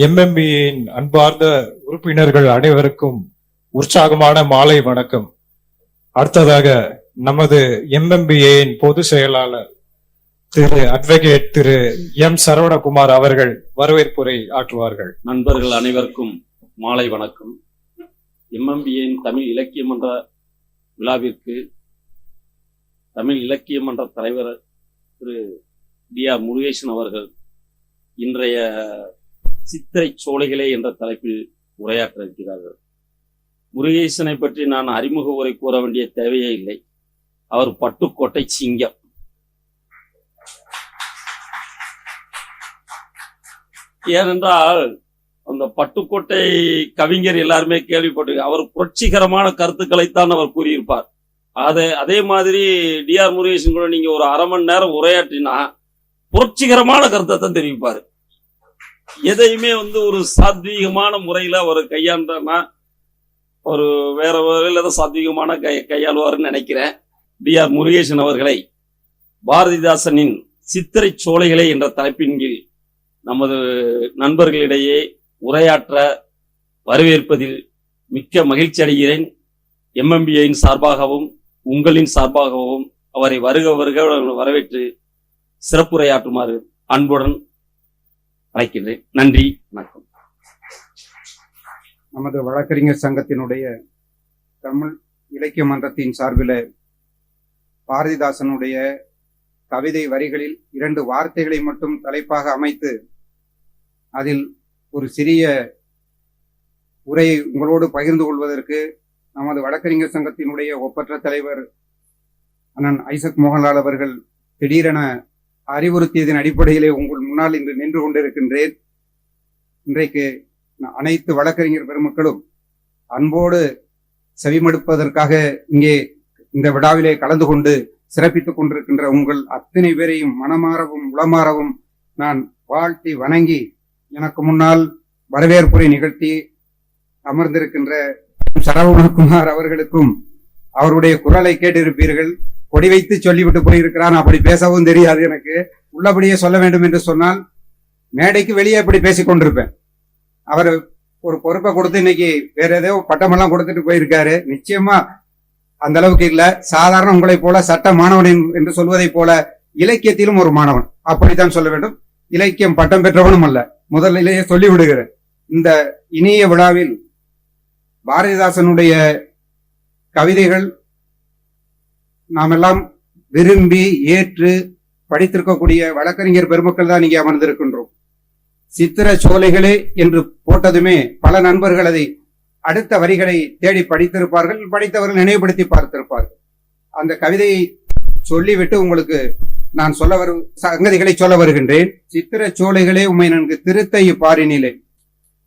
எம்எம்பியின் அன்பார்ந்த உறுப்பினர்கள் அனைவருக்கும் உற்சாகமான மாலை வணக்கம். அடுத்ததாக நமது எம்எம்பிஏயின் பொது செயலாளர் திரு அட்வொகேட் திரு எம் சரவணகுமார் அவர்கள் வரவேற்புரை ஆற்றுவார்கள். நண்பர்கள் அனைவருக்கும் மாலை வணக்கம். எம்எம்பிஏயின் தமிழ் இலக்கிய மன்ற விழாவிற்கு தமிழ் இலக்கிய மன்ற தலைவர் திரு டி ஆர் முருகேசன் அவர்கள் இன்றைய சித்திரை சோலைகளே என்ற தலைப்பில் உரையாற்ற இருக்கிறார்கள் முருகேசனை பற்றி நான் அறிமுக உரை கூற வேண்டிய தேவையே இல்லை. அவர் பட்டுக்கோட்டை சிங்கம். ஏனென்றால் அந்த பட்டுக்கோட்டை கவிஞர் எல்லாருமே கேள்விப்பட்டு அவர் புரட்சிகரமான கருத்துக்களைத்தான் அவர் கூறியிருப்பார். அதே அதே மாதிரி டிஆர் முருகேசன் கூட நீங்க ஒரு அரை மணி நேரம் உரையாற்றினா புரட்சிகரமான கருத்தை தான் தெரிவிப்பாரு. எதையுமே வந்து ஒரு சாத்வீகமான முறையில அவர் கையாண்டனா ஒரு வேற வகையில் தான் சாத்வீகமான கை கையாளுவார்னு நினைக்கிறேன். டிஆர் முருகேசன் அவர்களை பாரதிதாசனின் சித்திரை சோலைகளை என்ற தலைப்பின் கீழ் நமது நண்பர்களிடையே உரையாற்ற வரவேற்பதில் மிக்க மகிழ்ச்சி அடைகிறேன். எம்எம்பிஐயின் சார்பாகவும் உங்களின் சார்பாகவும் அவரை வருக வருக வரவேற்று சிறப்புரையாற்றுமாறு அன்புடன் அழைக்கிறது நன்றி வணக்கம். நமது வழக்கறிஞர் சங்கத்தினுடைய தமிழ் இலக்கிய மன்றத்தின் சார்பில் பாரதிதாசனுடைய கவிதை வரிகளில் இரண்டு வார்த்தைகளை மட்டும் தலைப்பாக அமைத்து அதில் ஒரு சிறிய உரையை உங்களோடு பகிர்ந்து கொள்வதற்கு நமது வழக்கறிஞர் சங்கத்தினுடைய ஒப்பற்ற தலைவர் அண்ணன் ஐசக் மோகன்லால் அவர்கள் திடீரென அறிவுறுத்தியதன் அடிப்படையிலே உங்கள் முன்னால் இன்று நின்று கொண்டிருக்கின்றேன். இன்றைக்கு அனைத்து வழக்கறிஞர் பெருமக்களும் அன்போடு செவிமடுப்பதற்காக இங்கே இந்த விழாவிலே கலந்து கொண்டு சிறப்பித்துக் கொண்டிருக்கின்ற உங்கள் அத்தனை பேரையும் மனமாறவும் உளமாறவும் நான் வாழ்த்தி வணங்கி எனக்கு முன்னால் வரவேற்புரை நிகழ்த்தி அமர்ந்திருக்கின்ற சரவணகுமார் அவர்களுக்கும் அவருடைய குரலை கேட்டிருப்பீர்கள். கொடி வைத்து சொல்லிவிட்டு போயிருக்கிறான். அப்படி பேசவும் தெரியாது எனக்கு. உள்ளபடியே சொல்ல வேண்டும் என்று சொன்னால் மேடைக்கு வெளியே இப்படி பேசி கொண்டிருப்பேன். அவர் ஒரு பொறுப்பை கொடுத்து இன்னைக்கு வேற ஏதோ பட்டமெல்லாம் கொடுத்துட்டு போயிருக்காரு. நிச்சயமா அந்த அளவுக்கு இல்ல. சாதாரண உங்களை போல சட்ட மாணவன் என்று சொல்வதை போல இலக்கியத்திலும் ஒரு மாணவன். அப்படித்தான் சொல்ல வேண்டும். இலக்கியம் பட்டம் பெற்றவனும் அல்ல. முதலிலேயே சொல்லிவிடுகிறேன் இந்த இனிய விழாவில் பாரதிதாசனுடைய கவிதைகள் நாம் எல்லாம் விரும்பி ஏற்று படித்திருக்கக்கூடிய வழக்கறிஞர் பெருமக்கள் தான் இங்கே அமர்ந்திருக்கின்றோம். சித்திர சோலைகளே என்று போட்டதுமே பல நண்பர்கள் அதை அடுத்த வரிகளை தேடி படித்திருப்பார்கள் படித்தவர்கள் நினைவுபடுத்தி பார்த்திருப்பார்கள். அந்த கவிதையை சொல்லிவிட்டு உங்களுக்கு நான் சொல்ல வரும் சங்கதிகளை சொல்ல வருகின்றேன். சித்திர சோலைகளே உமை நன்கு திருத்த இப்பாரினிலே.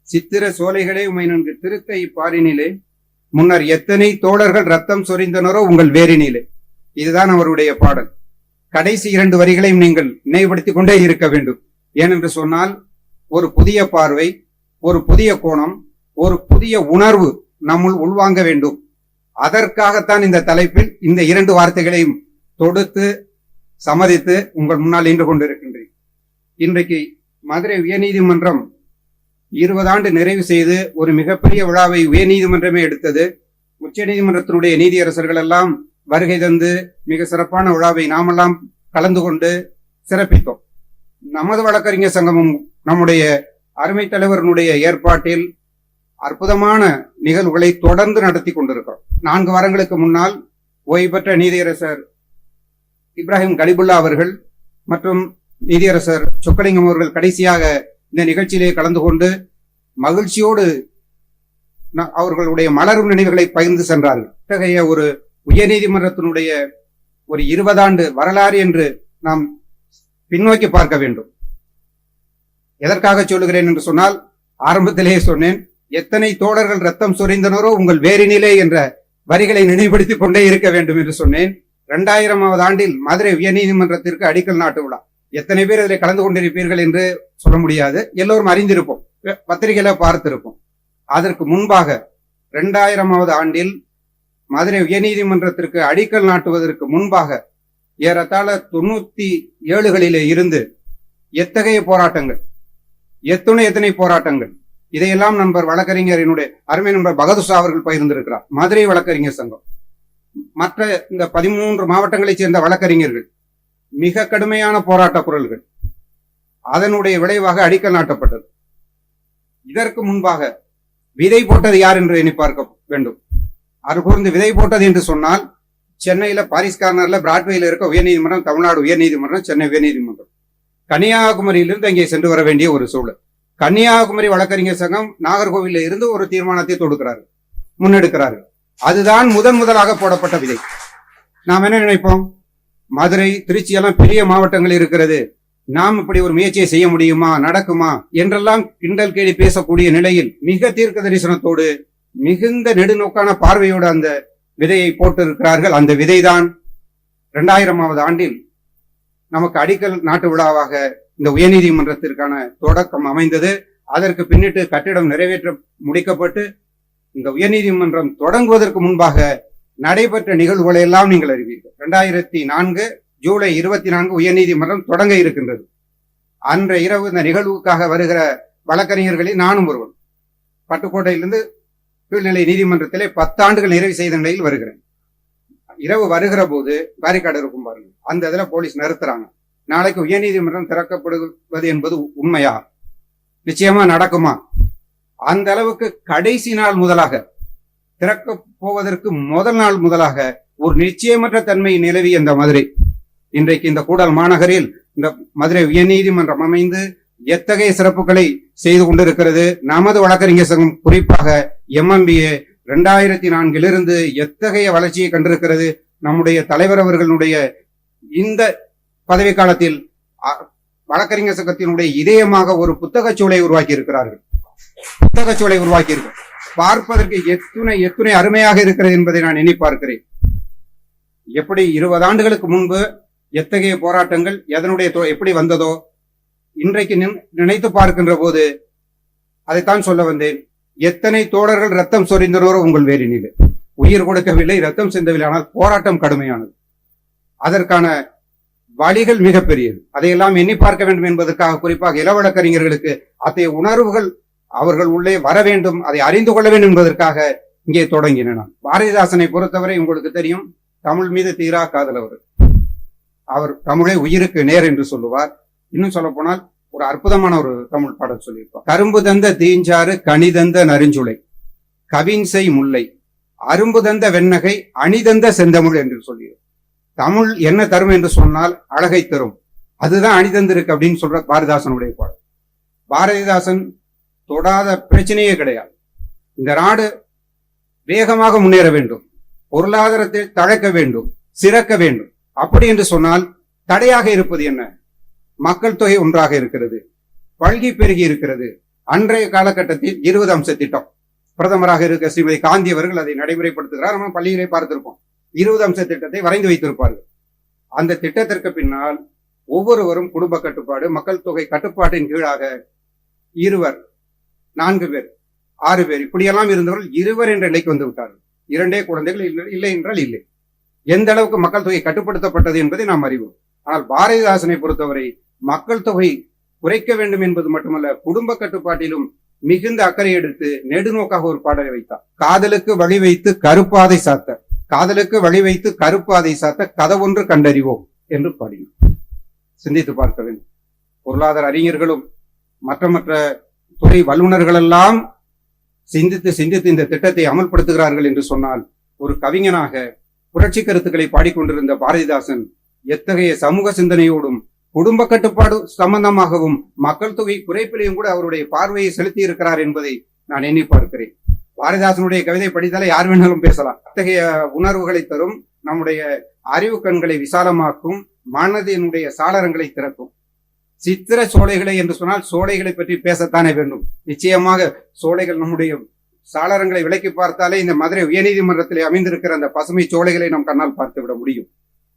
சித்திர சோலைகளே உமை நன்கு திருத்த இப்பாரினிலே. முன்னர் எத்தனை தோழர்கள் ரத்தம் சொரிந்தனரோ உங்கள் வேரினிலே. இதுதான் அவருடைய பாடல். கடைசி இரண்டு வரிகளையும் நீங்கள் நினைவுபடுத்திக் கொண்டே இருக்க வேண்டும். ஏனென்று சொன்னால் ஒரு புதிய பார்வை ஒரு புதிய கோணம் ஒரு புதிய உணர்வு நம்முள் உள்வாங்க வேண்டும். அதற்காகத்தான் இந்த தலைப்பில் இந்த இரண்டு வார்த்தைகளையும் தொடுத்து சம்மதித்து உங்கள் முன்னால் நின்று கொண்டிருக்கின்றேன். இன்றைக்கு மதுரை உயர்நீதிமன்றம் இருபது ஆண்டு நிறைவு செய்து ஒரு மிகப்பெரிய விழாவை உயர்நீதிமன்றமே எடுத்தது. உச்சநீதிமன்றத்தினுடைய நீதியரசர்கள் எல்லாம் வருகை தந்து மிக சிறப்பான விழாவை நாமெல்லாம் கலந்து கொண்டு சிறப்பித்தோம். நமது வழக்கறிஞர் சங்கமும் நம்முடைய அருமை தலைவரனுடைய ஏற்பாட்டில் அற்புதமான நிகழ்வுகளை தொடர்ந்து நடத்தி கொண்டிருக்கிறோம். நான்கு வாரங்களுக்கு முன்னால் ஓய்வு பெற்ற நீதியரசர் இப்ராஹிம் கலிபுல்லா அவர்கள் மற்றும் நீதியரசர் சொக்கலிங்கம் அவர்கள் கடைசியாக இந்த நிகழ்ச்சியிலே கலந்து கொண்டு மகிழ்ச்சியோடு ந- அவர்களுடைய மலரும் நினைவுகளை பகிர்ந்து சென்றார்கள். இத்தகைய ஒரு உயர்நீதிமன்றத்தினுடைய ஒரு இருபதாண்டு வரலாறு என்று நாம் பின்னோக்கி பார்க்க வேண்டும். எதற்காக சொல்லுகிறேன் என்று சொன்னால் ஆரம்பத்திலேயே சொன்னேன் எத்தனை தோழர்கள் ரத்தம் சொரிந்தனரோ உங்கள் வேரினிலே என்ற வரிகளை நினைவுபடுத்திக் கொண்டே இருக்க வேண்டும் என்று சொன்னேன். இரண்டாயிரமாவது ஆண்டில் மதுரை உயர்நீதிமன்றத்திற்கு அடிக்கல் நாட்டு விழா. எத்தனை பேர் அதில் கலந்து கொண்டிருப்பீர்கள் என்று சொல்ல முடியாது. எல்லோரும் அறிந்திருப்போம். பத்திரிகையில பார்த்திருப்போம். அதற்கு முன்பாக இரண்டாயிரமாவது ஆண்டில் மதுரை உயர்நீதிமன்றத்திற்கு அடிக்கல் நாட்டுவதற்கு முன்பாக ஏறத்தாழ தொண்ணூத்தி ஏழுகளிலே இருந்து எத்தகைய போராட்டங்கள்? எத்துணை எத்தனை போராட்டங்கள்? இதையெல்லாம் நண்பர் வழக்கறிஞரினுடைய அருமை நண்பர் பகதுஷா அவர்கள் பகிர்ந்திருக்கிறார். மதுரை வழக்கறிஞர் சங்கம். மற்ற இந்த பதிமூன்று மாவட்டங்களைச் சேர்ந்த வழக்கறிஞர்கள் மிக கடுமையான போராட்ட குரல்கள் அதனுடைய விளைவாக அடிக்கல் நாட்டப்பட்டது. இதற்கு முன்பாக விதை போட்டது யார் என்று எண்ணி பார்க்க வேண்டும். அது கூர்ந்து விதை போட்டது என்று சொன்னால் சென்னையில பாரிஸ் கார்னர்ல பிராட்வேல இருக்க உயர்நீதிமன்றம் தமிழ்நாடு உயர்நீதிமன்றம் சென்னை உயர்நீதிமன்றம். கன்னியாகுமரியிலிருந்து அங்கே சென்று வர வேண்டிய ஒரு சூழல். கன்னியாகுமரி வழக்கறிஞர் சங்கம் நாகர்கோவிலில் இருந்து ஒரு தீர்மானத்தை தொடுக்கிறார்கள் முன்னெடுக்கிறார்கள் அதுதான் முதன் முதலாக போடப்பட்ட விதை. நாம் என்ன நினைப்போம்? மதுரை திருச்சி எல்லாம் பெரிய மாவட்டங்கள் இருக்கிறது. நாம் இப்படி ஒரு முயற்சியை செய்ய முடியுமா? நடக்குமா? என்றெல்லாம் கிண்டல் கேடி பேசக்கூடிய நிலையில் மிக தீர்க்க தரிசனத்தோடு மிகுந்த நெடுநோக்கான பார்வையோடு அந்த விதையை போட்டிருக்கிறார்கள். அந்த விதைதான் இரண்டாயிரமாவது ஆண்டில் நமக்கு அடிக்கல் நாட்டு விழாவாக இந்த உயர்நீதிமன்றத்திற்கான தொடக்கம் அமைந்தது. அதற்கு பின்னிட்டு கட்டிடம் நிறைவேற்ற முடிக்கப்பட்டு இந்த உயர்நீதிமன்றம் தொடங்குவதற்கு முன்பாக நடைபெற்ற நிகழ்வுகளை எல்லாம் நீங்கள் அறிவீர்கள். இரண்டாயிரத்தி நான்கு ஜூலை இருபத்தி நான்கு உயர்நீதிமன்றம் தொடங்க இருக்கின்றது. அன்றைய இரவு இந்த நிகழ்வுக்காக வருகிற வழக்கறிஞர்களில் நானும் ஒருவன். பட்டுக்கோட்டையிலிருந்து கீழ்நிலை நீதிமன்றத்திலே பத்தாண்டுகள் நிறைவு செய்த நிலையில் வருகிறேன். இரவு வருகிற போது பேரிகார்டு இருக்கும் பாருங்க. அந்த இதுல போலீஸ் நிறுத்துறாங்க. நாளைக்கு உயர்நீதிமன்றம் திறக்கப்படுவது என்பது உண்மையா? நிச்சயமா நடக்குமா? அந்த அளவுக்கு கடைசி நாள் முதலாக திறக்க போவதற்கு முதல் நாள் முதலாக ஒரு நிச்சயமற்ற தன்மை நிலவி இந்த மதுரை. இன்றைக்கு இந்த கூடல் மாநகரில் இந்த மதுரை உயர்நீதிமன்றம் அமைந்து எத்தகைய சிறப்புகளை செய்து கொண்டிருக்கிறது? நமது வழக்கறிஞர் சங்கம் குறிப்பாக எம்எம்பிஏ ரெண்டாயிரத்தி நான்கிலிருந்து எத்தகைய வளர்ச்சியை கண்டிருக்கிறது? நம்முடைய தலைவர் அவர்களுடைய இந்த பதவி காலத்தில் அ- வழக்கறிஞர் சங்கத்தினுடைய இதயமாக ஒரு புத்தகச் சூளை உருவாக்கி இருக்கிறார்கள் புத்தகச்சூளை உருவாக்கி இருக்கிறார் பார்ப்பதற்கு எத்துணை எத்துணை அருமையாக இருக்கிறது என்பதை நான் எண்ணி பார்க்கிறேன். எப்படி இருபது ஆண்டுகளுக்கு முன்பு எத்தகைய போராட்டங்கள் எதனுடைய எப்படி வந்ததோ இன்றைக்கு நினைத்து பார்க்கின்ற போது அதைத்தான் சொல்ல வந்தேன். எத்தனை தோழர்கள் ரத்தம் சொரிந்தனரோ உங்கள் வேரினிலே. உயிர் கொடுக்கவில்லை ரத்தம் சிந்தவில்லை ஆனால் போராட்டம் கடுமையானது. அதற்கான வழிகள் மிகப்பெரியது. அதையெல்லாம் எண்ணி பார்க்க வேண்டும் என்பதற்காக குறிப்பாக இளவழக்கறிஞர்களுக்கு அத்தகைய உணர்வுகள் அவர்கள் உள்ளே வர வேண்டும் அதை அறிந்து கொள்ள வேண்டும் என்பதற்காக இங்கே தொடங்கின நான். பாரதிதாசனை பொறுத்தவரை உங்களுக்கு தெரியும் தமிழ் மீது தீரா காதல் அவர். அவர் தமிழை உயிருக்கு நேர் என்று சொல்லுவார். இன்னும் சொல்ல போனால் ஒரு அற்புதமான ஒரு தமிழ் பாடல் சொல்லியிருப்பார் கரும்பு தந்த தீஞ்சாறு கனிதந்த நரிஞ்சுளை கவின்சை முல்லை அரும்பு தந்த வெண்ணகை அணிதந்த செந்தமிழ் என்று சொல்லி தமிழ் என்ன தரும் என்று சொன்னால் அழகை தரும். அதுதான் அணிதந்திருக்கு அப்படின்னு சொல்ற பாரதிதாசனுடைய பாடல். பாரதிதாசன் தொடாத பிரச்சனையே கிடையாது. இந்த நாடு வேகமாக முன்னேற வேண்டும். பொருளாதாரத்தை தழைக்க வேண்டும் சிறக்க வேண்டும். அப்படி என்று சொன்னால் தடையாக இருப்பது என்ன? மக்கள் தொகை ஒன்றாக இருக்கிறது. பல்கி பெருகி இருக்கிறது. அன்றைய காலகட்டத்தில் இருபது அம்ச திட்டம். பிரதமராக இருக்க ஸ்ரீமதி காந்தி அவர்கள் அதை நடைமுறைப்படுத்துகிறார். நம்ம பள்ளியிலே பார்த்திருப்போம். இருபது அம்ச திட்டத்தை வரைந்து வைத்திருப்பார்கள். அந்த திட்டத்திற்கு பின்னால் ஒவ்வொருவரும் குடும்ப கட்டுப்பாடு மக்கள் தொகை கட்டுப்பாட்டின் கீழாக இருவர் நான்கு பேர் ஆறு பேர் இப்படியெல்லாம் இருந்தவர்கள் இருவர் என்ற நிலைக்கு வந்து விட்டார்கள். இரண்டே குழந்தைகள் இல்லை- இல்லை என்றால் இல்லை. எந்த அளவுக்கு மக்கள் தொகை கட்டுப்படுத்தப்பட்டது என்பதை நாம் அறிவோம். ஆனால் பாரதிதாசனை பொறுத்தவரை மக்கள் தொகை குறைக்க வேண்டும் என்பது மட்டுமல்ல குடும்ப கட்டுப்பாட்டிலும் மிகுந்த அக்கறை எடுத்து நெடுநோக்காக ஒரு பாடலை வைத்தார். காதலுக்கு வழி வைத்து கருப்பாதை சாத்த காதலுக்கு வழி வைத்து கருப்பாதை சாத்த கதவொன்று கண்டறிவோம் என்று பாடினார். சிந்தித்து பார்க்க வேண்டும் பொருளாதார அறிஞர்களும் மற்ற மற்ற துறை வல்லுநர்கள் எல்லாம் சிந்தித்து சிந்தித்து இந்த திட்டத்தை அமல்படுத்துகிறார்கள் என்று சொன்னால் ஒரு கவிஞனாக புரட்சி கருத்துக்களை பாடிக்கொண்டிருந்த பாரதிதாசன் எத்தகைய சமூக சிந்தனையோடும் குடும்ப கட்டுப்பாடு சம்பந்தமாகவும் மக்கள் தொகை குறைப்பிலையும் கூட அவருடைய பார்வையை செலுத்தி இருக்கிறார் என்பதை நான் எண்ணி பார்க்கிறேன். பாரதிதாசனுடைய கவிதை படித்தாலே யார் வேணாலும் பேசலாம். அத்தகைய உணர்வுகளை தரும் நம்முடைய அறிவு கண்களை விசாலமாக்கும் மனதினுடைய சாளரங்களை திறக்கும். சித்திர சோலைகளை என்று சொன்னால் சோலைகளை பற்றி பேசத்தானே வேண்டும். நிச்சயமாக சோலைகள் நம்முடைய சாளரங்களை விலக்கி பார்த்தாலே இந்த மதுரை உயர்நீதிமன்றத்திலே அமைந்திருக்கிற அந்த பசுமை சோலைகளை நாம் கண்ணால் பார்த்து விட முடியும்.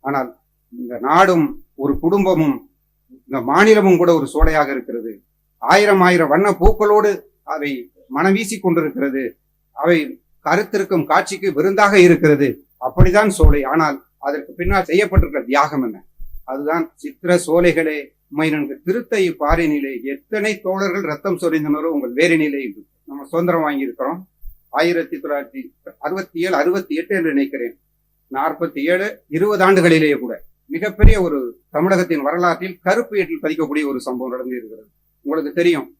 ஆனால் இந்த நாடும் ஒரு குடும்பமும் இந்த மாநிலமும் கூட ஒரு சோலையாக இருக்கிறது. ஆயிரம் ஆயிரம் வண்ண பூக்களோடு அவை மனம் வீசிக் கொண்டிருக்கிறது. அவை கருத்திருக்கும் காட்சிக்கு விருந்தாக இருக்கிறது. அப்படிதான் சோலை. ஆனால் அதற்கு பின்னால் செய்யப்பட்டிருக்கிற தியாகம் என்ன? அதுதான் சித்திர சோலைகளே மைனனுக்கு திருத்தை பாரினிலே. எத்தனை தோழர்கள் ரத்தம் சொரிந்தனரோ உங்கள் வேறு நிலை நம்ம சுதந்திரம் வாங்கியிருக்கிறோம். ஆயிரத்தி தொள்ளாயிரத்தி அறுபத்தி ஏழு அறுபத்தி எட்டு என்று நினைக்கிறேன். நாற்பத்தி ஏழு இருபது ஆண்டுகளிலேயே கூட. மிகப்பெரிய ஒரு தமிழகத்தின் வரலாற்றில் கருப்பு ஏட்டில் பதிக்கக்கூடிய ஒரு சம்பவம் நடந்து இருக்கிறது உங்களுக்கு தெரியும்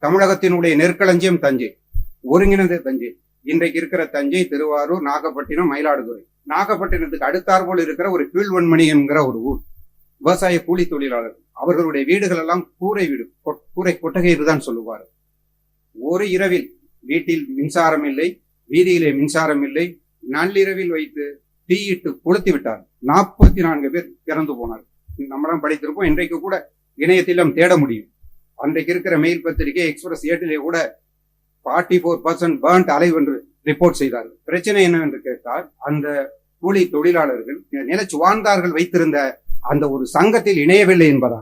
தமிழகத்தினுடைய நெற்களஞ்சியம் தஞ்சை ஒருங்கிணைந்த தஞ்சை. இன்றைக்கு இருக்கிற தஞ்சை திருவாரூர் நாகப்பட்டினம் மயிலாடுதுறை. நாகப்பட்டினத்துக்கு அடுத்தாற்போல் இருக்கிற ஒரு கீழ்வன்மணி என்கிற ஒரு ஊர். விவசாய கூலி தொழிலாளர். அவர்களுடைய வீடுகள் எல்லாம் கூரை வீடு கொ- கூரை கொட்டகை தான் சொல்லுவார். ஒரு இரவில் வீட்டில் மின்சாரம் இல்லை வீதியிலே மின்சாரம் இல்லை நள்ளிரவில் வைத்து தீயிட்டு கொளுத்தி விட்டார். நாற்பத்தி நான்கு பேர் இறந்து போனார் நம்மளாம் படித்திருப்போம் இன்றைக்கு கூட இணையத்திலும் தேட முடியும். அன்றைக்கு இருக்கிற மெயில் பத்திரிகை எக்ஸ்பிரஸ் ஏட்டிலே கூட forty four percent burnt alive என்று ரிப்போர்ட் செய்தார்கள். பிரச்சனை என்னவென்று கேட்டால் அந்த கூலி தொழிலாளர்கள் நிலச்சு வாழ்ந்தார்கள் வைத்திருந்த அந்த ஒரு சங்கத்தில் இணையவில்லை என்பதா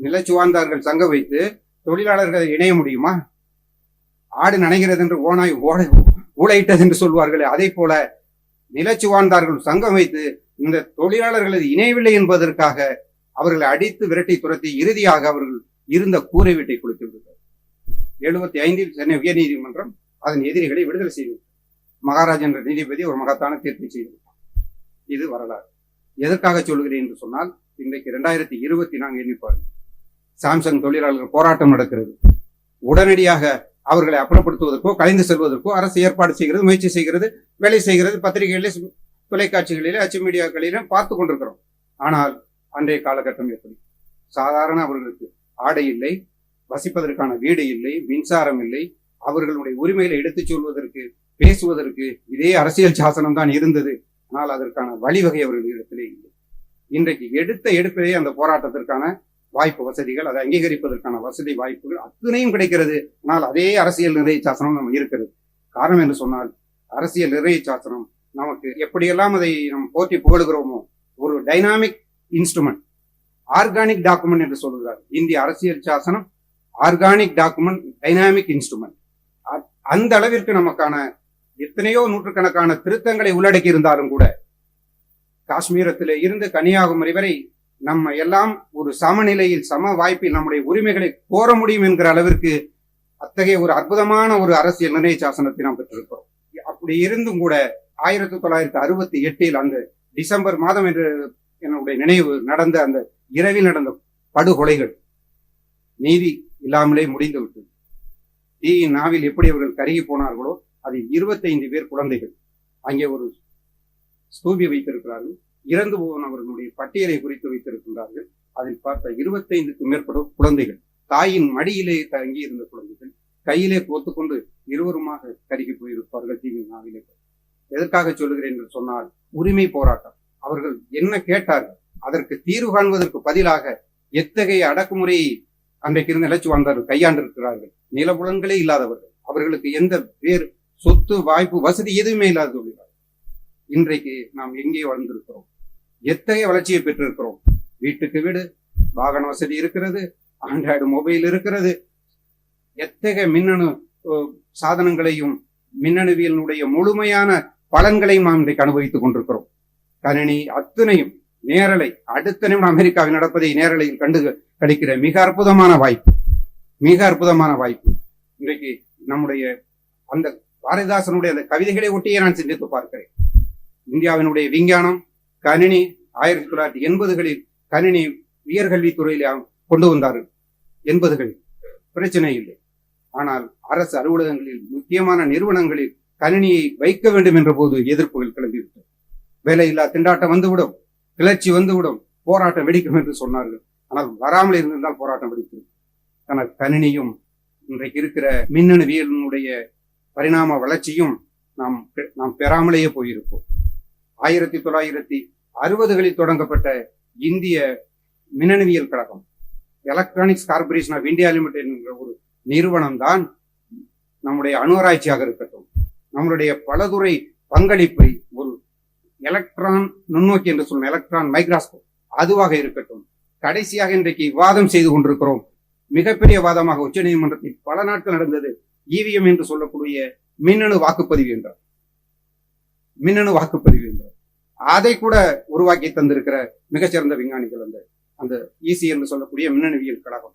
நிலச்சு வாழ்ந்தார்கள் சங்கம் வைத்து தொழிலாளர்கள் இணைய முடியுமா? ஆடு நனைகிறது என்று ஓனாய் ஓடை ஊழையிட்டது என்று சொல்வார்களே அதே போல நிலச்சு வாழ்ந்தார்கள் சங்கம் வைத்து இந்த தொழிலாளர்களது இணையவில்லை என்பதற்காக அவர்களை அடித்து விரட்டி துரத்தி இறுதியாக அவர்கள் இருந்த கூரை வீட்டை கொடுத்து விடுகிறார் எழுபத்தி ஐந்தில் சென்னை உயர்நீதிமன்றம் அதன் எதிரிகளை விடுதலை செய்து விட்டது. மகாராஜ் என்ற நீதிபதி ஒரு மகத்தான தீர்ப்பு செய்து இது வரலாறு. எதற்காக சொல்கிறேன் என்று சொன்னால் இன்றைக்கு இரண்டாயிரத்தி இருபத்தி நான்கு எண்ணிப்பாரு சாம்சங் தொழிலாளர்கள் போராட்டம் நடக்கிறது. உடனடியாக அவர்களை அப்புறப்படுத்துவதற்கோ கலைந்து செல்வதற்கோ அரசு ஏற்பாடு செய்கிறது முயற்சி செய்கிறது வேலை செய்கிறது பத்திரிகைகளிலே தொலைக்காட்சிகளிலே அச்சு மீடியாக்களிலும் பார்த்து கொண்டிருக்கிறோம். ஆனால் அன்றைய காலகட்டம் எப்படி? சாதாரண அவர்களுக்கு ஆடை இல்லை வசிப்பதற்கான வீடு இல்லை மின்சாரம் இல்லை அவர்களுடைய உரிமைகளை எடுத்துச் சொல்வதற்கு பேசுவதற்கு இதே அரசியல் சாசனம் தான் இருந்தது. ஆனால் அதற்கான வழிவகை அவர்களிடத்திலே இல்லை. இன்றைக்கு எடுத்த எடுப்பதே அந்த போராட்டத்திற்கான வாய்ப்பு வசதிகள் அதை அங்கீகரிப்பதற்கான வசதி வாய்ப்புகள் அத்தனையும் கிடைக்கிறது. ஆனால் அதே அரசியல் நிறைய சாசனம் நம்ம இருக்கிறது. காரணம் என்று சொன்னால் அரசியல் நிறைய சாசனம் நமக்கு எப்படியெல்லாம் அதை நம்ம போற்றி புகழுகிறோமோ ஒரு டைனாமிக் இன்ஸ்ட்ருமெண்ட் ஆர்கானிக் டாக்குமெண்ட் என்று சொல்கிறார் இந்திய அரசியல் சாசனம் ஆர்கானிக் டாக்குமெண்ட் டைனாமிக் இன்ஸ்ட்ருமெண்ட் அந்த அளவிற்கு நமக்கான எத்தனையோ நூற்றுக்கணக்கான திருத்தங்களை உள்ளடக்கி இருந்தாலும் கூட காஷ்மீரத்தில் இருந்து கன்னியாகுமரி வரை நம்ம எல்லாம் ஒரு சமநிலையில் சம வாய்ப்பில் நம்முடைய உரிமைகளை கோர முடியும் என்கிற அளவிற்கு அத்தகைய ஒரு அற்புதமான ஒரு அரசியல் நிர்ணய சாசனத்தை நாம் பெற்றிருக்கிறோம். அப்படி இருந்தும் கூட ஆயிரத்தி தொள்ளாயிரத்தி அறுபத்தி எட்டில் அந்த டிசம்பர் மாதம் என்று என்னுடைய நினைவு நடந்த அந்த இரவில் நடந்த படுகொலைகள் நீதி இல்லாமலே முடிந்து விட்டது. தீயின் நாவில் எப்படி அவர்கள் கருகி போனார்களோ அதில் இருபத்தைந்து பேர் குழந்தைகள் அங்கே ஒரு ஸ்தூபி வைத்திருக்கிறார்கள். இறந்து போனவர்களுடைய பட்டியலை குறித்து வைத்திருக்கின்றார்கள். அதில் பார்த்த இருபத்தைந்துக்கும் மேற்பட்ட குழந்தைகள் தாயின் மடியிலே தங்கி இருந்த குழந்தைகள் கையிலே கோத்துக்கொண்டு இருவருமாக கருகி போயிருப்பார்கள் தீவின் நாவிலே. எதற்காக சொல்லுகிறேன் என்று சொன்னால் உரிமை போராட்டம். அவர்கள் என்ன கேட்டார்கள்? அதற்கு தீர்வு காண்பதற்கு பதிலாக எத்தகைய அடக்குமுறையை அன்றைக்கு இருந்து நிலைச்சு வாழ்ந்தார்கள் கையாண்டிருக்கிறார்கள். நிலபுலன்களே இல்லாதவர்கள். அவர்களுக்கு எந்த வேறு சொத்து வாய்ப்பு வசதி எதுவுமே இல்லாத தொழிலாளர் இன்றைக்கு நாம் எங்கே வளர்ந்திருக்கிறோம் எத்தகைய வளர்ச்சியை பெற்றிருக்கிறோம்? வீட்டுக்கு வீடு வாகன வசதி இருக்கிறது ஆண்ட்ராய்டு மொபைல் இருக்கிறது. எத்தகைய மின்னணு சாதனங்களையும் மின்னணுவியலினுடைய முழுமையான பலன்களையும் நாம் இன்றைக்கு அனுபவித்துக் கொண்டிருக்கிறோம். கணினி அத்தனையும் நேரலை அடுத்த நிமிடம் அமெரிக்காவில் நடப்பதை நேரலையில் கண்டு கிடைக்கிற மிக அற்புதமான வாய்ப்பு. மிக அற்புதமான வாய்ப்பு. இன்றைக்கு நம்முடைய அந்த பாரதிதாசனுடைய அந்த கவிதைகளை ஒட்டியே நான் சிந்தித்து பார்க்கிறேன். இந்தியாவினுடைய விஞ்ஞானம் கணினி ஆயிரத்தி தொள்ளாயிரத்தி எண்பதுகளில் கணினி உயர்கல்வித்துறையில கொண்டு வந்தார்கள் எண்பதுகளில் பிரச்சனை இல்லை. ஆனால் அரசு அலுவலகங்களில் முக்கியமான நிறுவனங்களில் கணினியை வைக்க வேண்டும் என்ற போது எதிர்ப்புகள் கிளம்பிவிட்டது வேலையில்லா திண்டாட்டம் வந்துவிடும். கிளர்ச்சி வந்துவிடும். போராட்டம் வெடிக்கும் என்று சொன்னார்கள். ஆனால் வராமல் இருந்திருந்தால் போராட்டம் வெடிக்கும் ஆனால் கணினியும் இன்றைக்கு இருக்கிற மின்னணுவியலினுடைய பரிணாம வளர்ச்சியும் நாம் பெ- நாம் பெறாமலேயே போயிருப்போம். ஆயிரத்தி தொள்ளாயிரத்தி அறுபதுகளில் தொடங்கப்பட்ட இந்திய மின்னணுவியல் கழகம். Electronics corporation of India limited என்கிற ஒரு நிறுவனம் தான் நம்முடைய அணுராய்ச்சியாக இருக்கட்டும். நம்மளுடைய பலதுறை பங்களிப்பை ஒரு எலக்ட்ரான் நுண்ணோக்கி என்று சொல்லும் எலக்ட்ரான் மைக்ராஸ்கோப் அதுவாக இருக்கட்டும். கடைசியாக இன்றைக்கு விவாதம் செய்து கொண்டிருக்கிறோம். மிகப்பெரிய வாதமாக உச்சநீதிமன்றத்தில் பல நாட்கள் நடந்தது. இவிஎம் என்று சொல்லக்கூடிய மின்னணு வாக்குப்பதிவு என்றார் மின்னணு வாக்குப்பதிவு என்றார் அதை கூட உருவாக்கி தந்திருக்கிற மிகச்சிறந்த விஞ்ஞானிகள் அந்த அந்த ஈசி என்று சொல்லக்கூடிய மின்னணுவியல் கழகம்.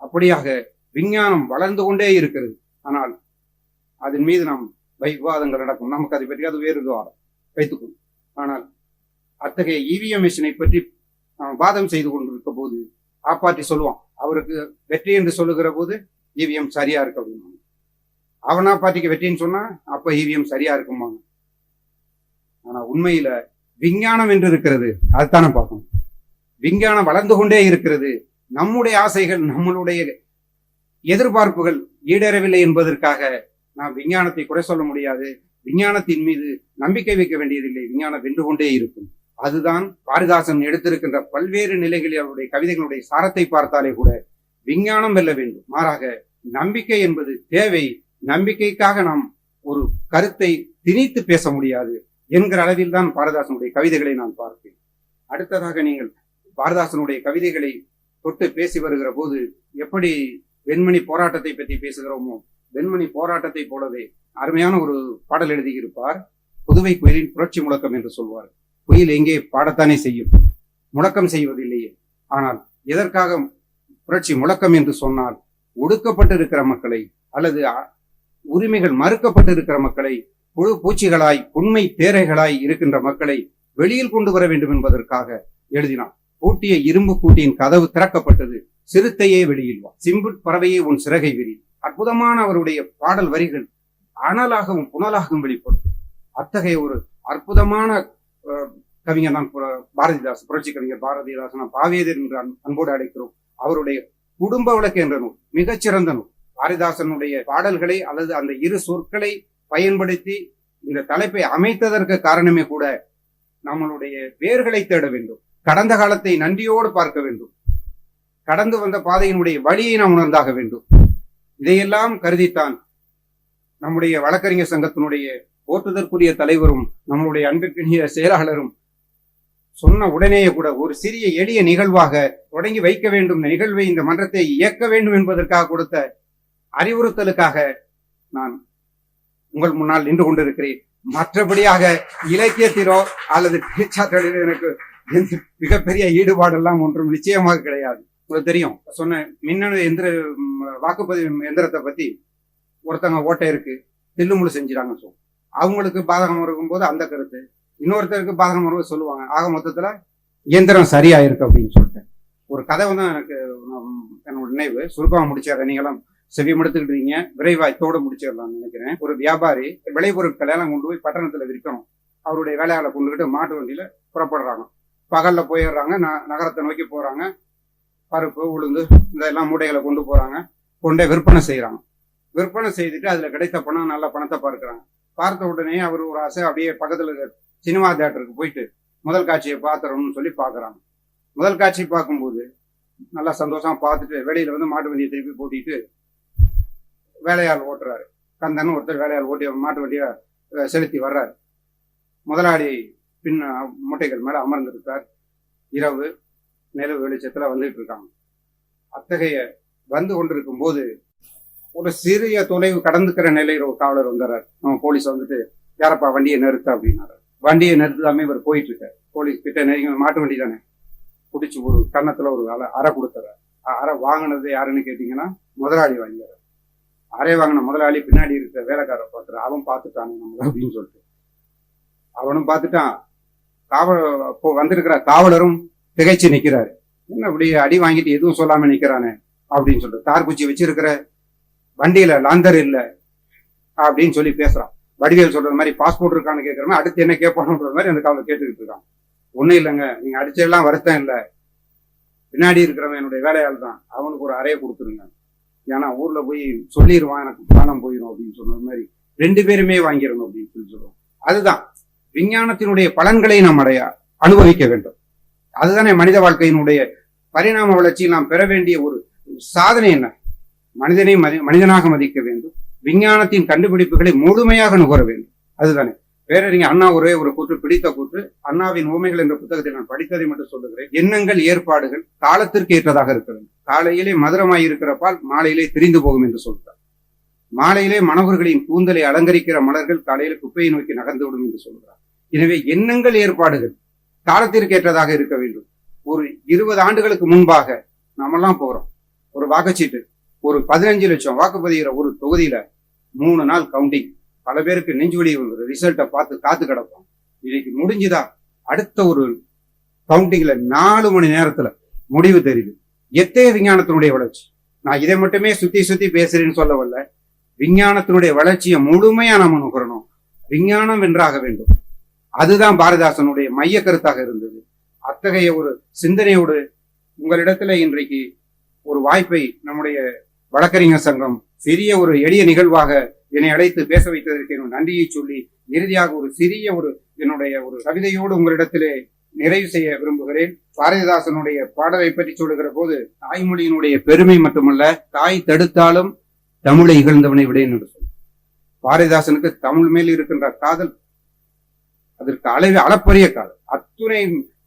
அப்படியாக விஞ்ஞானம் வளர்ந்து கொண்டே இருக்கிறது. ஆனால் அதன் மீது நாம் விவாதங்கள் நடக்கும். நமக்கு அதை பற்றி அது வேறு விவாதம் வைத்துக்கொள்ளும் ஆனால் அத்தகைய இவிஎம் மிஷினை பற்றி வாதம் செய்து கொண்டிருக்க போது ஆப்பாட்டி சொல்லுவான் அவருக்கு வெற்றி என்று சொல்லுகிற போது இவிஎம் சரியா இருக்கு அப்படின்னு அவனா பாட்டிக்கு வெற்றின்னு சொன்னா அப்ப இவிஎம் சரியா இருக்குமாங்க ஆனா உண்மையில விஞ்ஞானம் என்று இருக்கிறது அதுதானே பார்க்கணும். விஞ்ஞானம் வளர்ந்து கொண்டே இருக்கிறது. நம்முடைய ஆசைகள் நம்மளுடைய எதிர்பார்ப்புகள் ஈடேறவில்லை என்பதற்காக நாம் விஞ்ஞானத்தை குறை சொல்ல முடியாது. விஞ்ஞானத்தின் மீது நம்பிக்கை வைக்க வேண்டியதில்லை. விஞ்ஞானம் வென்று கொண்டே இருக்கும். அதுதான் பாரதிதாசன் எடுத்திருக்கின்ற பல்வேறு நிலைகளில் அவருடைய கவிதைகளுடைய சாரத்தை பார்த்தாலே கூட விஞ்ஞானம் வெல்ல வேண்டும். மாறாக நம்பிக்கை என்பது தேவை. நம்பிக்கைக்காக நாம் ஒரு கருத்தை திணித்து பேச முடியாது. என்கிற அளவில் தான் பாரதாசனுடைய கவிதைகளை நான் பார்ப்பேன். அடுத்ததாக நீங்கள் பாரதாசனுடைய கவிதைகளை தொட்டு பேசி வருகிற போது எப்படி வெண்மணி போராட்டத்தை பற்றி பேசுகிறோமோ வெண்மணி போராட்டத்தை போலவே அருமையான ஒரு பாடல் எழுதியிருப்பார். புதுவை குயிலின் புரட்சி முழக்கம் என்று சொல்வார். குயில் எங்கே பாடத்தானே செய்யும். முழக்கம் செய்வதில்லையே. ஆனால் எதற்காக புரட்சி முழக்கம் என்று சொன்னால் ஒடுக்கப்பட்டிருக்கிற மக்களை அல்லது உரிமைகள் மறுக்கப்பட்டிருக்கிற மக்களை புழு பூச்சிகளாய் உண்மை தேரைகளாய் இருக்கின்ற மக்களை வெளியில் கொண்டு வர வேண்டும் என்பதற்காக எழுதினான். பூட்டிய இரும்பு கூட்டியின் கதவு திறக்கப்பட்டது சிறுத்தையே வெளியில் வா. சிம்பு பறவையே உன் சிறகை விரி. அற்புதமான அவருடைய பாடல் வரிகள் அனலாகவும் புனலாகவும் வெளிப்படும். அத்தகைய ஒரு அற்புதமான அஹ், கவிஞர் நான் புர- பாரதிதாசன் புரட்சி கவிஞர் பாரதிதாசன். பாவேதர் என்று அன்போடு அழைக்கிறோம். அவருடைய குடும்ப விளக்கு என்ற நூல் மிகச்சிறந்த நூல். பாரதிதாசனுடைய பாடல்களை அல்லது அந்த இரு சொற்களை பயன்படுத்தி இந்த தலைப்பை அமைத்ததற்கு காரணமே கூட நம்மளுடைய வேர்களை தேட வேண்டும். கடந்த காலத்தை நன்றியோடு பார்க்க வேண்டும். கடந்து வந்த பாதையினுடைய வழியை நாம் உணர்ந்தாக வேண்டும். இதையெல்லாம் கருதித்தான் நம்முடைய வழக்கறிஞர் சங்கத்தினுடைய போற்றுதற்குரிய தலைவரும் நம்மளுடைய அன்பிற்கினிய செயலாளரும் சொன்ன உடனேயே கூட ஒரு சிறிய எளிய நிகழ்வாக தொடங்கி வைக்க வேண்டும். நிகழ்வை இந்த மன்றத்தை இயக்க வேண்டும் என்பதற்காக கொடுத்த அறிவுறுத்தலுக்காக நான் உங்கள் முன்னால் நின்று கொண்டிருக்கிறேன். மற்றபடியாக இலக்கியத்திலோ அல்லது பேச்சாற்றலிலோ எனக்கு எந்த மிகப்பெரிய ஈடுபாடெல்லாம் ஒன்றும் நிச்சயமாக கிடையாது. உங்களுக்கு தெரியும் சொன்ன மின்னணு எந்திர வாக்குப்பதிவு எந்திரத்தை பத்தி ஒருத்தங்க ஓட்டை இருக்கு தில்லுமுழு செஞ்சிடாங்க சொல்லுவோம். அவங்களுக்கு பாதகம் இருக்கும்போது அந்த கருத்து இன்னொருத்தருக்கு பாதகம் வரும்போது சொல்லுவாங்க. ஆக மொத்தத்துல இயந்திரம் சரியா இருக்கு அப்படின்னு சொல்லிட்டு. ஒரு கதை வந்து எனக்கு என்னோட நினைவு. சுருக்கமாக முடிச்சாரு நீங்களாம் செவி எடுத்துக்கிட்டீங்க விரைவா முடிச்சிடலாம்னு நினைக்கிறேன். ஒரு வியாபாரி விளைபொருட்களை எல்லாம் கொண்டு போய் பட்டணத்தில் விற்கணும். அவருடைய வேலையாளை கொண்டுகிட்டு மாட்டு வண்டியில புறப்படுறாங்க. பகலில் போயிடுறாங்க. ந- நகரத்தை நோக்கி போகிறாங்க பருப்பு உளுந்து இதெல்லாம் மூட்டைகளை கொண்டு போகிறாங்க கொண்டே விற்பனை செய்யறாங்க விற்பனை செய்துட்டு அதில் கிடைத்த பணம் நல்ல பணத்தை பார்க்குறாங்க. பார்த்த உடனே அவர் ஒரு ஆசை அப்படியே பக்கத்தில் இருக்கிற சினிமா தேட்டருக்கு போயிட்டு முதல் காட்சியை பார்த்துறோம்னு சொல்லி பார்க்குறாங்க. முதல் காட்சி பார்க்கும்போது நல்லா சந்தோஷமா பார்த்துட்டு வெளியில வந்து மாட்டு வண்டியை திருப்பி போட்டிட்டு வேலையால் ஓட்டுறாரு. கந்தன் ஒருத்தர் வேலையால் ஓட்டி மாட்டு வண்டியை செலுத்தி வர்றாரு. முதலாளி பின் மூட்டைகள் மேல அமர்ந்திருக்கார். இரவு நிலவு வெளிச்சத்துல வந்துட்டு இருக்காங்க. அத்தகைய வந்து கொண்டிருக்கும் போது ஒரு சிறிய தொலைவு கடந்துக்கிற நிலையில் ஒரு காவலர் வந்துடுறாரு நம்ம போலீஸ் வந்துட்டு யாரப்பா வண்டியை நிறுத்த அப்படின்னாரு. வண்டியை நிறுத்தாம இவர் போயிட்டு இருக்காரு போலீஸ் கிட்ட நெருங்க மாட்டு வண்டி தானே? பிடிச்சி ஒரு கன்னத்துல ஒரு அலை அறை கொடுத்துறாரு. அறை வாங்கினது யாருன்னு கேட்டீங்கன்னா முதலாளி வாங்கிறார் அறை வாங்கின முதலாளி பின்னாடி இருக்கிற வேலைக்காரரை பார்த்துறான் அவன் பார்த்துட்டான் நம்மள அப்படின்னு சொல்லிட்டு. அவனும் பார்த்துட்டான். காவல் இப்போ வந்திருக்கிற காவலரும் திகைச்சு நிற்கிறாரு என்ன இப்படி அடி வாங்கிட்டு எதுவும் சொல்லாம நிற்கிறானே அப்படின்னு சொல்லிட்டு தார் குச்சி வச்சிருக்கிற வண்டியில லாந்தர் இல்லை அப்படின்னு சொல்லி பேசுறான். வடிவேல் சொல்ற மாதிரி பாஸ்போர்ட் இருக்கான்னு கேட்கற மாதிரி அடுத்து என்ன கேட்பானுன்ற மாதிரி அந்த காவலை கேட்டுக்கிட்டு இருக்கான். ஒன்றும் இல்லைங்க நீங்கள் அடிச்சதெல்லாம் வருத்தம் இல்லை. பின்னாடி இருக்கிறவன் என்னுடைய வேலையாள் தான். அவனுக்கு ஒரு அறையை கொடுத்துருங்க. ஏன்னா ஊர்ல போய் சொல்லிடுவான் எனக்கு பணம் போயிடும் அப்படின்னு சொன்ன மாதிரி ரெண்டு பேருமே வாங்கிடணும் அப்படின்னு சொல்லி சொல்லுவோம் அதுதான். விஞ்ஞானத்தினுடைய பலன்களை நாம் அடைய அனுபவிக்க வேண்டும். அதுதானே மனித வாழ்க்கையினுடைய பரிணாம வளர்ச்சியில் நாம் பெற வேண்டிய ஒரு சாதனை என்ன? மனிதனை மதி- மனிதனாக மதிக்க வேண்டும். விஞ்ஞானத்தின் கண்டுபிடிப்புகளை முழுமையாக நுகர வேண்டும். அதுதானே. பேரறிஞர் அண்ணா ஒரே ஒரு கூற்று பிடித்த கூற்று. அண்ணாவின் உண்மைகள் என்ற புத்தகத்தை நான் படித்ததை மட்டும் சொல்லுகிறேன். எண்ணங்கள் ஏற்பாடுகள் காலத்திற்கு ஏற்றதாக இருக்கிறது. காலையிலே மதுரமாய் இருக்கிற பால் மாலையிலே திரிந்து போகும் என்று சொல்கிறார். மாலையிலே மணவர்களின் கூந்தலை அலங்கரிக்கிற மலர்கள் காலையில் குப்பையை நோக்கி நகர்ந்து விடும் என்று சொல்கிறார். எனவே எண்ணங்கள் ஏற்பாடுகள் காலத்திற்கு ஏற்றதாக இருக்க வேண்டும். ஒரு இருபது ஆண்டுகளுக்கு முன்பாக நாமெல்லாம் போறோம். ஒரு வாக்குச்சீட்டு ஒரு பதினஞ்சு லட்சம் வாக்குப்பதிகிற ஒரு தொகுதியில மூணு நாள் கவுண்டிங் பல பேருக்கு நெஞ்சுவலி ரிசல்ட்டை பார்த்து காத்து கிடப்போம் இன்னைக்கு முடிஞ்சுதா? அடுத்த ஒரு கவுண்டிங்ல நாலு மணி நேரத்துல முடிவு தெரியுது. எத்தைய விஞ்ஞானத்தினுடைய வளர்ச்சி? நான் இதை மட்டுமே சுத்தி சுத்தி பேசுறேன்னு சொல்ல வரல. விஞ்ஞானத்தினுடைய வளர்ச்சியை முழுமையா நாம நுகரணும். விஞ்ஞானம் வென்றாக வேண்டும். அதுதான் பாரதிதாசனுடைய மைய கருத்தாக இருந்தது. அத்தகைய ஒரு சிந்தனையோடு உங்களிடத்துல இன்றைக்கு ஒரு வாய்ப்பை நம்முடைய வழக்கறிஞர் சங்கம் சிறிய ஒரு எளிய நிகழ்வாக என்னை அழைத்து பேச வைத்ததற்கு என்னுடைய நன்றியை சொல்லி இறுதியாக ஒரு சிறிய ஒரு என்னுடைய ஒரு கவிதையோடு உங்களிடத்திலே நிறைவு செய்ய விரும்புகிறேன். பாரதிதாசனுடைய பாடலை பற்றி சொல்லுகிற போது தாய்மொழியினுடைய பெருமை மட்டுமல்ல தாய் தடுத்தாலும் தமிழை இகழ்ந்தவனை விடேன் என்று பாரதிதாசனுக்கு தமிழ் மேல் இருக்கின்ற காதல் அதற்கு அளவு அளப்பரிய காதல். அத்துணை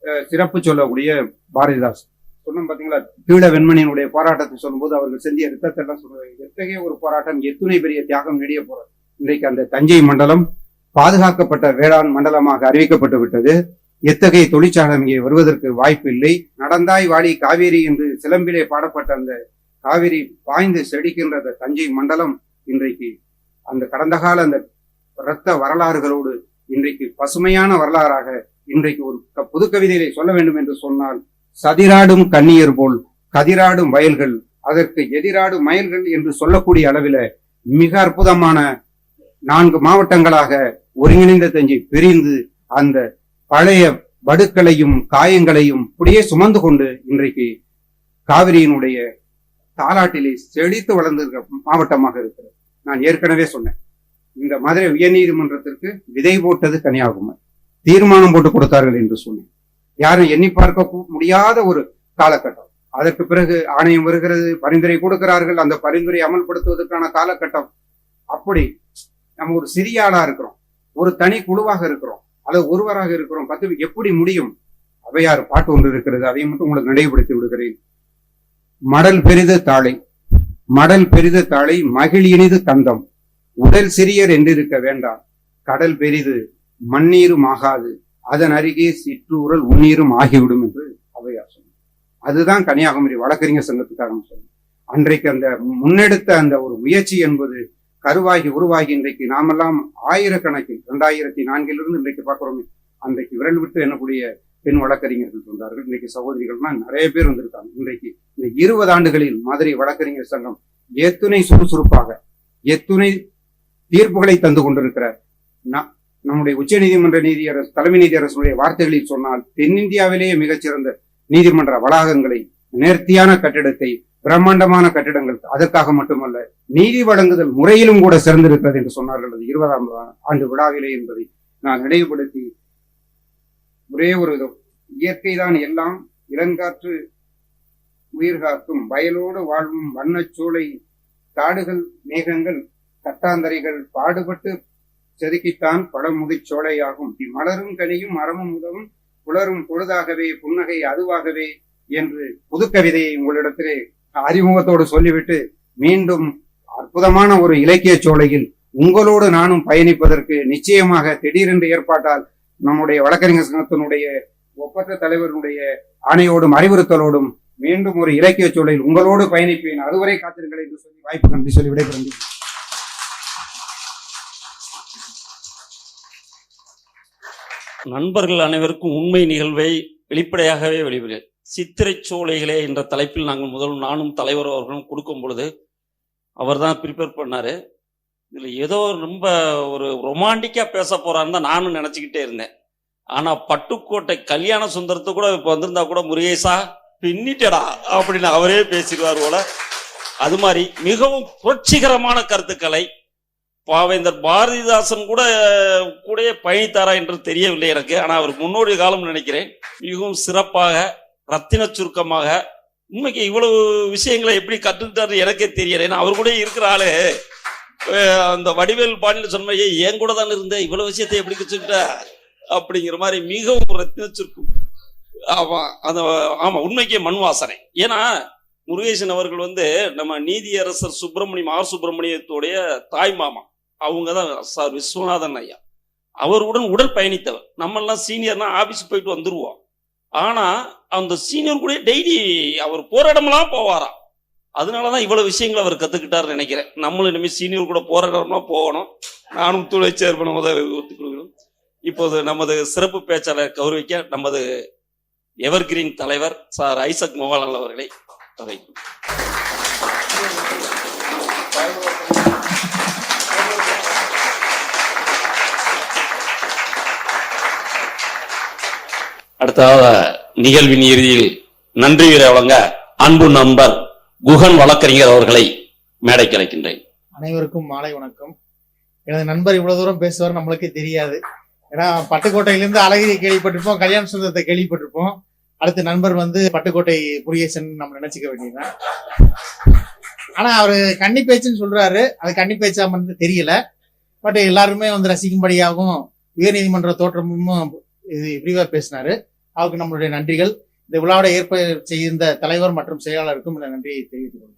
அஹ், சிறப்பு சொல்லக்கூடிய பாரதிதாசன். சொன்னோம் பாத்தீங்களா? பீட வெண்மணியினுடைய போராட்டத்தை சொல்லும்போது அவர்கள் செஞ்ச யுத்தத்தை எல்லாம் சொல்றாங்க. எத்தகைய ஒரு போராட்டம்? எத்துணை பெரிய தியாகம் நெடிய போறது இன்றைக்கு அந்த தஞ்சை மண்டலம் பாதுகாக்கப்பட்ட வேளாண் மண்டலமாக அறிவிக்கப்பட்டு விட்டது. எத்தகைய தொழிற்சாலை இங்கே வருவதற்கு வாய்ப்பு இல்லை. நடந்தாய் வாடி காவேரி என்று சிலம்பிலே பாடப்பட்ட அந்த காவிரி பாய்ந்து செடிக்கின்ற அந்த தஞ்சை மண்டலம் இன்றைக்கு அந்த கடந்த கால அந்த இரத்த வரலாறுகளோடு இன்றைக்கு பசுமையான வரலாறாக இன்றைக்கு ஒரு புது கவிதையை சொல்ல வேண்டும் என்று சொன்னால் சதிராடும் கண்ணியர் போல் கதிராடும் வயல்கள் அதற்கு எதிராடும் மயல்கள் என்று சொல்லக்கூடிய அளவில மிக அற்புதமான நான்கு மாவட்டங்களாக ஒருங்கிணைந்த தஞ்சை பிரிந்து அந்த பழைய வடுக்களையும் காயங்களையும் இப்படியே சுமந்து கொண்டு இன்றைக்கு காவிரியினுடைய தாலாட்டிலே செழித்து வளர்ந்திருக்கிற மாவட்டமாக இருக்கிறது. நான் ஏற்கனவே சொன்னேன். இந்த மதுரை உயர்நீதிமன்றத்திற்கு விதை போட்டது கன்னியாகுமரி. தீர்மானம் போட்டு கொடுத்தார்கள் என்று சொன்னேன். யாரும் எண்ணி பார்க்க முடியாத ஒரு காலகட்டம். அதற்கு பிறகு ஆணையம் வருகிறது பரிந்துரை கொடுக்கிறார்கள் அந்த பரிந்துரை அமல்படுத்துவதற்கான காலகட்டம். அப்படி நம்ம ஒரு சிறிய ஆளா இருக்கிறோம். ஒரு தனி குழுவாக இருக்கிறோம். அல்லது ஒருவராக இருக்கிறோம். பத்து எப்படி முடியும்? அவையார் பாட்டு ஒன்று இருக்கிறது. அதை மட்டும் உங்களுக்கு நினைவுபடுத்தி விடுகிறேன். மடல் பெரித தாளை மடல் பெரித தாளை மகிழ் இனிது கந்தம் உடல் சிறியர் என்றிருக்க வேண்டாம். கடல் பெரிது மண்ணீரும் ஆகாது. அதன் அருகே சிற்றூரல் உன்னீரும் ஆகிவிடும் என்று அவையார் சொன்னார். அதுதான் கன்னியாகுமரி வழக்கறிஞர் சங்கத்துக்காக சொன்னார். அன்றைக்கு அந்த முன்னெடுத்த அந்த ஒரு முயற்சி என்பது கருவாகி உருவாகி இன்றைக்கு நாமெல்லாம் ஆயிரக்கணக்கில் இரண்டாயிரத்தி நான்கிலிருந்து இன்றைக்கு பார்க்கிறோமே அன்றைக்கு விரல் விட்டு எண்ணக்கூடிய பெண் வழக்கறிஞர்கள் வந்தார்கள். இன்றைக்கு சகோதரிகள்லாம் நிறைய பேர் வந்திருக்காங்க. இன்றைக்கு இந்த இருபது ஆண்டுகளில் மதுரை வழக்கறிஞர் சங்கம் எத்துணை சுறுசுறுப்பாக எத்துணை தீர்ப்புகளை தந்து கொண்டிருக்கிற நம்முடைய உச்ச நீதிமன்ற நீதியரசு தலைமை நீதியரசுடைய வார்த்தைகளில் சொன்னால் தென்னிந்தியாவிலேயே மிகச்சிறந்த நீதிமன்ற வளாகங்களை நேர்த்தியான கட்டிடத்தை பிரம்மாண்டமான கட்டிடங்கள் அதற்காக மட்டுமல்ல நீதி வழங்குதல் முறையிலும் கூட சிறந்திருக்கிறது என்று சொன்னார்கள். அது இருபதாம் ஆண்டு விழாவிலே என்பதை நான் நினைவுபடுத்தி ஒரே ஒரு இயற்கை தான் எல்லாம் இளங்காற்று உயிர் காக்கும் வயலோடு வாழும் வண்ணச்சோலை காடுகள் மேகங்கள் கட்டாந்தரைகள் பாடுபட்டு செதுக்கித்தான் பழமுதிர் சோலையாகும். மலரும் கனியும் மரமும் உதவும் புலரும் பொழுதாகவே புன்னகை அதுவாகவே என்று புதுக்கவிதையை உங்களிடத்திலே அறிமுகத்தோடு சொல்லிவிட்டு மீண்டும் அற்புதமான ஒரு இலக்கிய சோலையில் உங்களோடு நானும் பயணிப்பதற்கு நிச்சயமாக திடீரென்று ஏற்பாட்டால் நம்முடைய வழக்கறிஞர் சங்கத்தினுடைய ஒப்பற்ற தலைவருடைய ஆணையோடும் அறிவுறுத்தலோடும் மீண்டும் ஒரு இலக்கிய சோலையில் உங்களோடு பயணிப்பேன். அதுவரை காத்திருங்கள் என்று சொல்லி வாய்ப்பு நன்றி சொல்லி விடைபெறுகிறேன். நண்பர்கள் அனைவருக்கும் உண்மை நிகழ்வை வெளிப்படையாகவே வெளிவிடு சித்திரை சோலைகளே என்ற தலைப்பில் நாங்கள் முதல் நானும் தலைவர் அவர்களும் கொடுக்கும் பொழுது அவர் தான் ப்ரிப்பேர் பண்ணாரு. இதுல ஏதோ ரொம்ப ஒரு ரொமான்டிக்கா பேச போறான்னு தான் நானும் நினைச்சுக்கிட்டே இருந்தேன். ஆனா பட்டுக்கோட்டை கல்யாண சுந்தரத்து கூட இப்ப வந்திருந்தா கூட முருகேசா பின்னிட்டடா அப்படின்னு அவரே பேசிடுவார் போல. அது மாதிரி மிகவும் புரட்சிகரமான கருத்துக்களை பாவேந்தர் பாரதிதாசன் கூட கூடயே பயணித்தாரா என்று தெரியவில்லை எனக்கு. ஆனால் அவர் முன்னோடி காலம் நினைக்கிறேன். மிகவும் சிறப்பாக ரத்தின சுருக்கமாக. உண்மைக்கு இவ்வளவு விஷயங்களை எப்படி கற்றுக்கிட்டாரு எனக்கே தெரியல. ஏன்னா அவர் கூட இருக்கிற ஆளு. அந்த வடிவேல் பாண்டியில் சொன்ன என் கூட தான் இருந்தேன். இவ்வளவு விஷயத்தை எப்படி கற்றுக்கிட்ட அப்படிங்கிற மாதிரி மிகவும் ரத்தின சுருக்கம். ஆமாம் அந்த ஆமாம் உண்மைக்கே மண் வாசனை ஏன்னா முருகேசன் அவர்கள் வந்து நம்ம நீதியரசர் சுப்பிரமணியம் ஆர் சுப்பிரமணியத்துடைய தாய் மாமா. அவங்க தான் சார் விஸ்வநாதன் ஐயா. அவருடன் உடல் பயணித்தவர். நம்மெல்லாம் சீனியர்னா ஆஃபீஸ் போயிட்டு வந்துருவோம். ஆனால் அந்த சீனியர் கூட டெய்லி அவர் போராடமெல்லாம் இடமெல்லாம் போவாராம் அதனாலதான் இவ்வளோ விஷயங்களை அவர் கத்துக்கிட்டாருன்னு நினைக்கிறேன். நம்மளும் இனிமேல் சீனியர் கூட போற போகணும். நானும் துணை சேர்ப்பனும் உதவி ஒத்துக்கொள்கிறோம் இப்போது நமது சிறப்பு பேச்சாளர் கௌரவிக்க நமது எவர்கிரீன் தலைவர் சார் ஐசக் மோகன்லால் அவர்களை அழைக்கிறோம். அடுத்ததாக நிகழ்வின் இறுதியில் நன்றி வீர வழங்க அன்பு நண்பர் குகன் வழக்கறிஞர் அவர்களை மேடைக்கு அழைக்கின்றேன். அனைவருக்கும் மாலை வணக்கம். எனது நண்பர் இவ்வளவு தூரம் பேசுவார் நம்மளுக்கே தெரியாது. ஏன்னா பட்டுக்கோட்டையிலிருந்து அழகிரி கேள்விப்பட்டிருப்போம் கல்யாண சுந்தரத்தை கேள்விப்பட்டிருப்போம். அடுத்த நண்பர் வந்து பட்டுக்கோட்டை புரியேசன் நம்ம நினைச்சுக்க வேண்டியதுதான். ஆனா அவரு கன்னி பேச்சுன்னு சொல்றாரு. அது கன்னி பேச்சா தெரியல. பட் எல்லாருமே வந்து ரசிக்கும்படியாகவும் உயர்நீதிமன்ற தோற்றமும் இது விரிவாக பேசினாரு. அவருக்கு நம்மளுடைய நன்றிகள். இந்த விழாவோட ஏற்பாடு செய்த தலைவர் மற்றும் செயலாளருக்கும் நன்றியை தெரிவித்துக் கொள்கிறேன்.